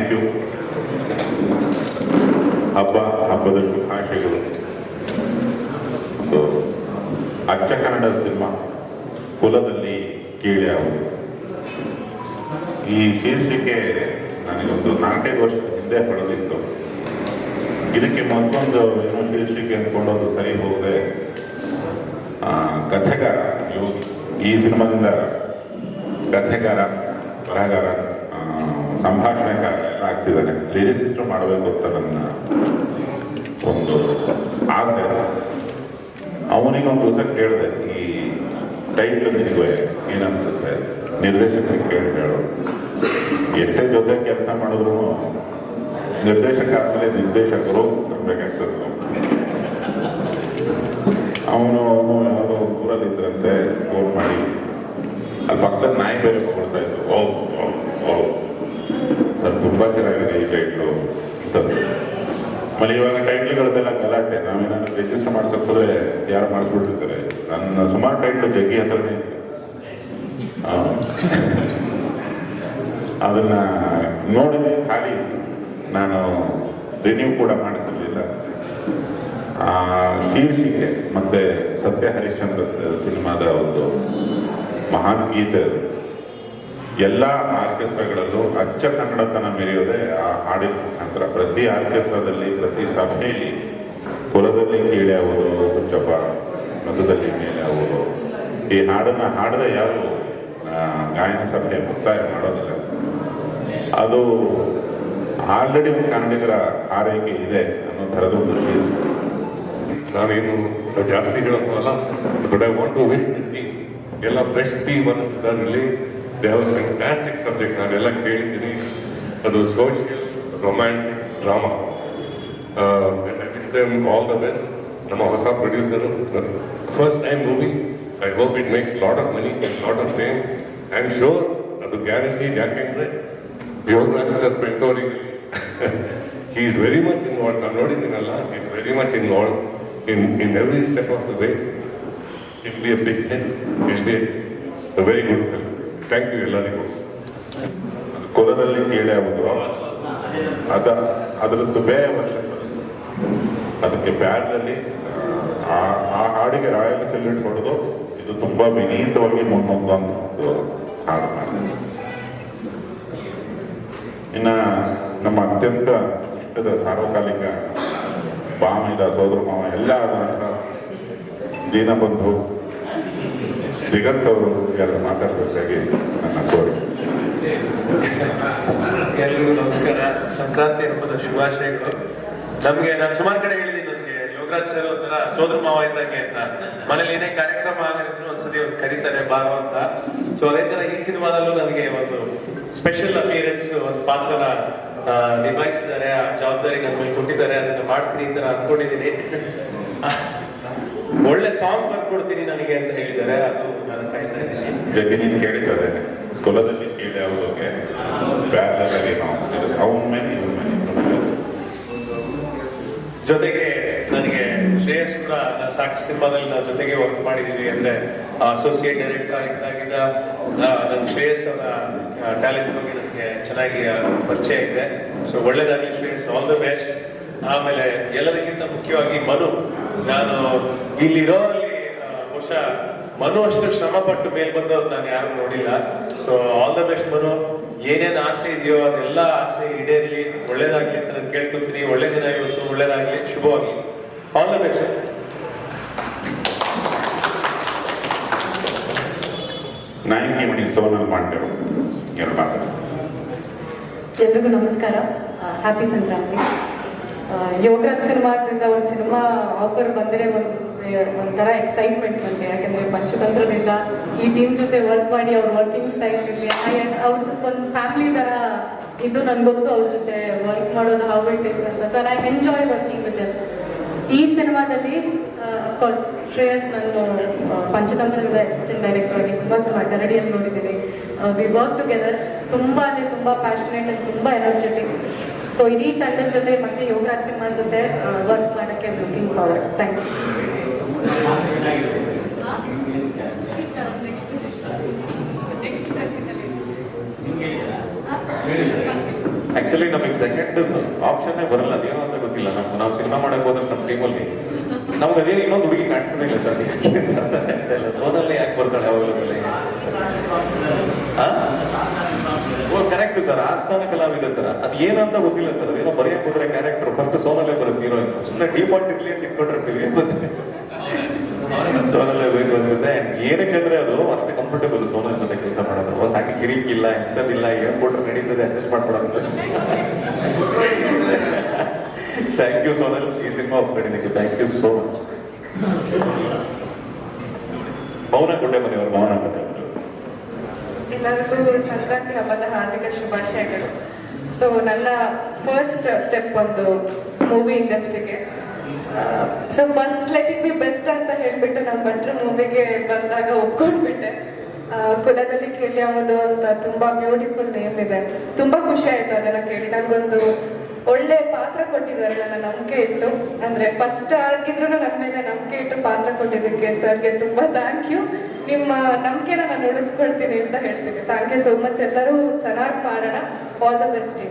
Thank you ಹಬ್ಬ ಹಬ್ಬದ ಶುಭಾಶಯಗಳು. ಅಚ್ಚ ಕನ್ನಡ ಸಿನಿಮಾ ಕುಲದಲ್ಲಿ ಕೀಳ್ಯಾವುದು ಈ ಶೀರ್ಷಿಕೆ ನನಗೊಂದು ನಾಲ್ಕೈದು ವರ್ಷದ ಹಿಂದೆ ಹೊಳೆದಿತ್ತು. ಇದಕ್ಕೆ ಮತ್ತೊಂದು ಏನೋ ಶೀರ್ಷಿಕೆ ಅಂದ್ಕೊಂಡೋದು ಸರಿ ಹೋಗದೆ ಕಥೆಗಾರ ಈ ಸಿನಿಮಾದಿಂದ ಕಥೆಗಾರ ಬರಹಗಾರ ಆ, ಎಲ್ಲ ಆಗ್ತಿದ್ದಾನೆ. ಲಿರಿಸಿಸ್ಟು ಮಾಡಬೇಕು ಅಂತ ನನ್ನ ಒಂದು ಆಸೆ. ಅವನಿಗೆ ಒಂದು ದಿವಸ ಕೇಳಿದೆ. ಈ ಟೈಟ್ಲ್ ನಿನಗೆ ಏನನ್ಸುತ್ತೆ? ನಿರ್ದೇಶಕರಿಗೆ ಕೇಳಿ ಹೇಳು. ಎಷ್ಟೇ ಜೊತೆ ಕೆಲಸ ಮಾಡಿದ್ರು ನಿರ್ದೇಶಕ ಆದ್ಮೇಲೆ ನಿರ್ದೇಶಕರು ತರಬೇಕಾಗ್ತದೆ. ಅವನು ಅವನು ಯಾವುದೋ ಊರಲ್ಲಿ ಇದ್ರಂತೆ ಫೋನ್ ಮಾಡಿ. ಅಲ್ಲಿ ಪಕ್ಕದ ನಾಯಿ ಬೇರೆ ಕೊಡ್ತಾ ಇದ್ರು ಓ ತುಂಬಾ ಚೆನ್ನಾಗಿದೆ ಈ ಟೈಟ್ಲು ಅಂತಂದು ಆಮೇಲೆ ಇವಾಗ ಟೈಟ್ಲ್ಗಳದ್ದೆಲ್ಲ ಗಲಾಟೆ. ನಾವೇನಾದ್ರು ರಿಜಿಸ್ಟರ್ ಮಾಡ್ಸಕ್ ಹೋದ್ರೆ ಯಾರು ಮಾಡಿಸ್ಬಿಟ್ಟಿರ್ತಾರೆ? ನನ್ನ ಸುಮಾರು ಟೈಟ್ಲು ಜಗ್ಗಿ ಹತ್ರನೇ ಅದನ್ನ ನೋಡಿದ್ರೆ ಖಾಲಿ ನಾನು ರಿನ್ಯೂ ಕೂಡ ಮಾಡಿಸಲಿಲ್ಲ. ಶೀರ್ಷಿಕೆ ಮತ್ತೆ ಸತ್ಯ ಹರಿಶ್ಚಂದ್ರ ಸಿನಿಮಾದ ಒಂದು ಮಹಾನ್ ಗೀತೆ. ಎಲ್ಲ ಆರ್ಕೆಸ್ಟ್ರಾಗಳಲ್ಲೂ ಅಚ್ಚ ಕನ್ನಡತನ ಮೆರೆಯೋದೇ ಆ ಹಾಡಿನ ಮುಖಾಂತರ ಪ್ರತಿ ಆರ್ಕೆಸ್ಟ್ರಾದಲ್ಲಿ, ಪ್ರತಿ ಸಭೆಯಲ್ಲಿ ಕುಲದಲ್ಲಿ ಕೀಳ್ಯಾವುದು ಹುಚ್ಚಪ್ಪ ಮಧುದಲ್ಲಿ ಮೇಲೆ ಆಗೋದು. ಈ ಹಾಡನ್ನು ಹಾಡದ ಯಾರು ಗಾಯನ ಸಭೆ ಮುಕ್ತಾಯ ಮಾಡೋದಿಲ್ಲ. ಅದು ಆಲ್ರೆಡಿ ಒಂದು ಕನ್ನಡಿಗರ ಆರೈಕೆ ಇದೆ ಅನ್ನೋ ಥರದ ಒಂದು ಶೀರ್ಷಿಕೆ ನಾನೇನು ಜಾಸ್ತಿ ಹೇಳೋಕ್ಕಲ್ಲ but I want to wish ಎಲ್ಲ best team ಅನಿಸಿದಲ್ಲಿ they have fantastic subject ನಾನೆಲ್ಲ ಕೇಳಿದ್ದೀನಿ ಅದು social romantic drama I wish them all the best ನಮ್ಮ ಹೊಸ producer first time movie I hope it makes lot of money lot of fame I am sure ಅದು guarantee ಯಾಕೆಂದ್ರೆ Yogaraj sir ಬೆಂಟೋರಿ he is very much involved. ನಾನು ನೋಡಿದ್ದೀನಲ್ಲ he is very much involved in, in every step of the way. It will be a big hit. It will be a, a very good film. Thank you ಎಲ್ಲರಿಗೂ. ಕೊಲದಲ್ಲಿ ಕೇಳಿ ಆಗುದು. ಅದ, ಅದರದ್ದು ಬೇರೆ ವರ್ಷ. ಅದಕ್ಕೆ ಬ್ಯಾಡ್ನಲ್ಲಿ ಆ ಹಾಡಿಗೆ ರಾಯಲ್ ಸೆಲ್ಯೂಟ್ ಹೊಡೆದು ಇದು ತುಂಬಾ ವಿನೀತವಾಗಿ ಮುನ್ನೊಂದು ಹಾಡು ಮಾಡಿದೆ ಇನ್ನ ನಮ್ಮ ಅತ್ಯಂತ ಇಷ್ಟದ ಸಾರ್ವಕಾಲಿಕ ಬಾಮಿದ ಸೋದರ ಮಾವ, ಎಲ್ಲ ಆದ ನಂತರ ದೀನಬಂಧು ದಿಗಂತ್ ಅವರು ಎರಡು ಮಾತಾಡಬೇಕಾಗಿ ನನ್ನ ಕೋರಿಕೆ ಎಲ್ರಿಗೂ ನಮಸ್ಕಾರ ಸಂಕ್ರಾಂತಿ ಹಬ್ಬದ ಶುಭಾಶಯಗಳು. ನಮ್ಗೆ ನಾನು ಸುಮಾರು ಕಡೆ ಹೇಳಿದ್ದೀನಿ ನನಗೆ ಯೋಗರಾಜ್ ಸರ್ ಒಂಥರ ಸೋದರ ಮಾವ ಇದ್ದಂಗೆ ಅಂತ. ಮನೇಲಿ ಏನೇ ಕಾರ್ಯಕ್ರಮ ಆಗಿದ್ರು ಒಂದ್ಸತಿ ಅವ್ರು ಕರೀತಾರೆ ಬಾರೋ ಅಂತ. ಸೊ ಅದೇ ತರ ಈ ಸಿನಿಮಾದಲ್ಲೂ ನನಗೆ ಒಂದು ಸ್ಪೆಷಲ್ ಅಪಿಯರೆನ್ಸ್ ಒಂದು ಪಾತ್ರನ ನಿಭಾಯಿಸಿದ್ದಾರೆ. ಆ ಜವಾಬ್ದಾರಿ ನನ್ನ ಮೇಲೆ ಕೊಟ್ಟಿದ್ದಾರೆ. ಅದನ್ನ ಮಾಡ್ತೀನಿ ಅಂತ ನಾನು ಅನ್ಕೊಂಡಿದ್ದೀನಿ ಒಳ್ಳೆ ಸಾಂಗ್ ಬರ್ಕೊಡ್ತೀನಿ ನನಗೆ ಅಂತ ಹೇಳಿದ್ದಾರೆ. ಅದು ನಾನು ಕಾಯ್ತಾ ಇದ್ದೀನಿ. ಕುಲದಲ್ಲಿ ಕೇಳಿ ಅವ್ರಿಗೆ ಪ್ಯಾರಲಾಗಿ ನಾವು ಅವನ ಮೇಲೆ, ಇವನ ಮೇಲೆ ಜೊತೆಗೆ ನನಗೆ ಶ್ರೇಯಸ್ ಕೂಡ ಸಾಕ್ಷಿ ಸಿನಿಮಾದಲ್ಲಿ ನಾವು ಜೊತೆಗೆ ವರ್ಕ್ ಮಾಡಿದ್ದೀವಿ ಅಂದರೆ ಅಸೋಸಿಯೇಟ್ ಡೈರೆಕ್ಟರ್ ಆಗಿದ್ದಾಗಿದ್ದ ನನ್ನ ಶ್ರೇಯಸ್ ಅವರ ಟ್ಯಾಲೆಂಟ್ ಬಗ್ಗೆ ನನಗೆ ಚೆನ್ನಾಗಿ ಪರಿಚಯ ಇದೆ. ಸೊ ಒಳ್ಳೇದಾಗಲಿ ಶ್ರೇಯಸ್ ಆಲ್ ದ ಬೆಸ್ಟ್ ಆಮೇಲೆ ಎಲ್ಲದಕ್ಕಿಂತ ಮುಖ್ಯವಾಗಿ ಮನು. ನಾನು ಇಲ್ಲಿರೋರಲ್ಲಿ ಬಹುಶಃ ಮನು ಅಷ್ಟು ಶ್ರಮ ಪಟ್ಟು ಮೇಲ್ ಬಂದವ್ರು ನಾನು ಯಾರು ನೋಡಿಲ್ಲ. So all the best Manu. ಏನೇನ್ ಆಸೆ ಇದೆಯೋ ಅದೆಲ್ಲ ಆಸೆ ಈಡೇರ್ಲಿ ಒಳ್ಳೇದಾಗ್ಲಿ ಅಂತ ನಾನು ಕೇಳ್ಕೊತೀನಿ. ಒಳ್ಳೆ ದಿನ ಇವತ್ತು ಒಳ್ಳೇದಾಗ್ಲಿ. ಶುಭವಾಗ್ಲಿ. ಆಲ್ ದ ಬೆಸ್ಟ್ ನಾಯಕಿ ಮಣಿ ಸೋನಲ್ ಪಾಂಡೆರು ಎರಡು ಮಾತು ಎಲ್ರಿಗೂ ನಮಸ್ಕಾರ. ಹ್ಯಾಪಿ ಸಂಕ್ರಾಂತಿ. ಯೋಗರಾಜ್ ಸಿನಿಮಾದಿಂದ ಒಂದು ಸಿನಿಮಾ ಆಫರ್ ಬಂದರೆ ಒಂದು, ಒಂಥರ ಎಕ್ಸೈಟ್ಮೆಂಟ್ ಬಂದೆ ಯಾಕಂದ್ರೆ ಪಂಚತಂತ್ರದಿಂದ ಈ ಟೀಮ್ ಜೊತೆ ವರ್ಕ್ ಮಾಡಿ ಅವ್ರ ವರ್ಕಿಂಗ್ ಸ್ಟೈಲ್ ಇರಲಿ ಅವ್ರ ಒಂದು ಫ್ಯಾಮಿಲಿ ತರ ಇದು ನನ್ಗೆ ಗೊತ್ತು ಅವ್ರ ಜೊತೆ ವರ್ಕ್ ಮಾಡೋದು ಹೌ ಇಟ್ ಇಸ್ ಅಂತ. Sir I enjoy working with ಈ ಸಿನಿಮಾದಲ್ಲಿ ಅಫ್ಕೋರ್ಸ್ ಶ್ರೇಯಸ್ ನಾನು ಪಂಚತಂತ್ರದಿಂದ ಪಂಚತಂತ್ರದ ಅಸಿಸ್ಟೆಂಟ್ ಡೈರೆಕ್ಟರ್ ಆಗಿ ತುಂಬ ಸಲ ಕನ್ನಡಿಯಲ್ಲಿ ನೋಡಿದ್ದೀನಿ. ವಿ ವರ್ಕ್ ಟುಗೆದರ್ ತುಂಬ ಅಂದರೆ ತುಂಬ ಪ್ಯಾಷನೇಟ್ ಆ್ಯಂಡ್ ತುಂಬ ಎನರ್ಜೆಟಿಕ್ ಸೊ ಇಡೀ ತಂಡದ ಜೊತೆ ಮತ್ತೆ ಯೋಗರಾಜ್ ಸಿನಿಮಾ ಜೊತೆ ವರ್ಕ್ ಮಾಡೋಕ್ಕೆ ಥ್ಯಾಂಕ್ ಯು ಆಕ್ಚುಲಿ ನಮಗೆ ಸೆಕೆಂಡ್ ಆಪ್ಷನ್ನೇ ಬರಲ್ಲ. ಅದೇನೋ ಅಂತ ಗೊತ್ತಿಲ್ಲ. ನಮ್ಗೆ ನಾವು ಸಿನಿಮಾ ಮಾಡಕ್ ಹೋದ್ರೆ ನಮ್ಮ ಟೀಮಲ್ಲಿ ನಮ್ಗೆ ಅದೇನು ಇನ್ನೊಂದು ಹುಡುಗಿ ಕಾಣಿಸೋದೇ ಇಲ್ಲ ಸರ್. ಇಲ್ಲ. ಸೋದಲ್ಲೇ ಯಾಕೆ ಬರ್ತಾಳೆ ಯಾವಾಗಲೂ ಓ ಕರೆಕ್ಟ್ ಸರ್. ಆಸ್ಥಾನ ಕಲಾವಿದ ತರ ಅದು ಏನಂತ ಗೊತ್ತಿಲ್ಲ ಸರ್. ಅದೇನೋ ಬರೆಯಕ್ ಹೋದ್ರೆ ಕ್ಯಾರೆಕ್ಟರ್ ಫಸ್ಟ್ ಸೋನಲ್ಲೇ ಬರುತ್ತೆ ಹೀರೋಯಿನ್ ಸುಮ್ಮನೆ ಡಿಫಾಲ್ಟ್ ಇರ್ಲಿ ಅಂತ ಇಟ್ಕೊಂಡಿರ್ತೀವಿ. ಸೋನಲ್ಲೇ ಬೇಕು ಅನ್ಸುತ್ತೆ ಏನಕ್ಕಂದ್ರೆ ಅದು ಅಷ್ಟು ಕಂಫರ್ಟಬಲ್ ಸೋನಲ್ ಜೊತೆ ಕೆಲಸ ಮಾಡೋದು. ಒಂದು ಸಣ್ಣ ಕಿರಿಕಿ ಇಲ್ಲ, ಎಂಥದ್ದಿಲ್ಲ, ಏನ್ ಕೊಟ್ರೆ ನಡೀತದೆ ಅಡ್ಜಸ್ಟ್ ಮಾಡ್ಕೊಡೋದು. Thank you Sonal. ಈ ಸಿನಿಮಾ ಒಪ್ಕೊಂಡಿದ್ದಕ್ಕೆ ಥ್ಯಾಂಕ್ ಯು ಸೋ ಮಚ್ ಮೌನ ಕೊಟ್ಟೆ ಮನೆಯವರು ಮೌನ ಕೊಟ್ಟೆ ಎಲ್ಲರಿಗೂ ಸಂಕ್ರಾಂತಿ ಹಬ್ಬದ ಹಾರ್ದಿಕ ಶುಭಾಶಯಗಳು. ಸೊ ನನ್ನ ಫಸ್ಟ್ ಸ್ಟೆಪ್ ಒಂದು ಮೂವಿ ಇಂಡಸ್ಟ್ರಿಗೆ so first let it be best ಅಂತ ಹೇಳ್ಬಿಟ್ಟು ನಾನು ಭಟ್ರ ಮೂವಿಗೆ ಬಂದಾಗ ಒಪ್ಕೊಂಡ್ಬಿಟ್ಟೆ. ಕುಲದಲ್ಲಿ ಕೇಳಿ ಅನ್ನೋದು ಅಂತ ತುಂಬಾ ಬ್ಯೂಟಿಫುಲ್ ನೇಮ್ ಇದೆ. ತುಂಬಾ ಖುಷಿ ಆಯ್ತು ಅದನ್ನ ಕೇಳಿ. ನಂಗೊಂದು ಒಳ್ಳೆ ಪಾತ್ರ ಕೊಟ್ಟಿದ್ದಾರೆ ನನ್ನ ನಂಬಿಕೆ ಇಟ್ಟು. ಅಂದ್ರೆ ಫಸ್ಟ್ ಆಗಿದ್ರು ನನ್ನ ಮೇಲೆ ನಂಬಿಕೆ ಇಟ್ಟು ಪಾತ್ರ ಕೊಟ್ಟಿದ್ದಕ್ಕೆ ಸರ್ಗೆ ತುಂಬಾ ಥ್ಯಾಂಕ್ ಯು ನಿಮ್ಮ ನಂಬಿಕೆನ ನಾನು ಉಳಿಸ್ಕೊಳ್ತೀನಿ ಅಂತ ಹೇಳ್ತೀನಿ. ಥ್ಯಾಂಕ್ ಯು ಸೋ ಮಚ್ ಎಲ್ಲರೂ ಚೆನ್ನಾಗಿ ಮಾಡೋಣ ಆಲ್ ದ ಬೆಸ್ಟ್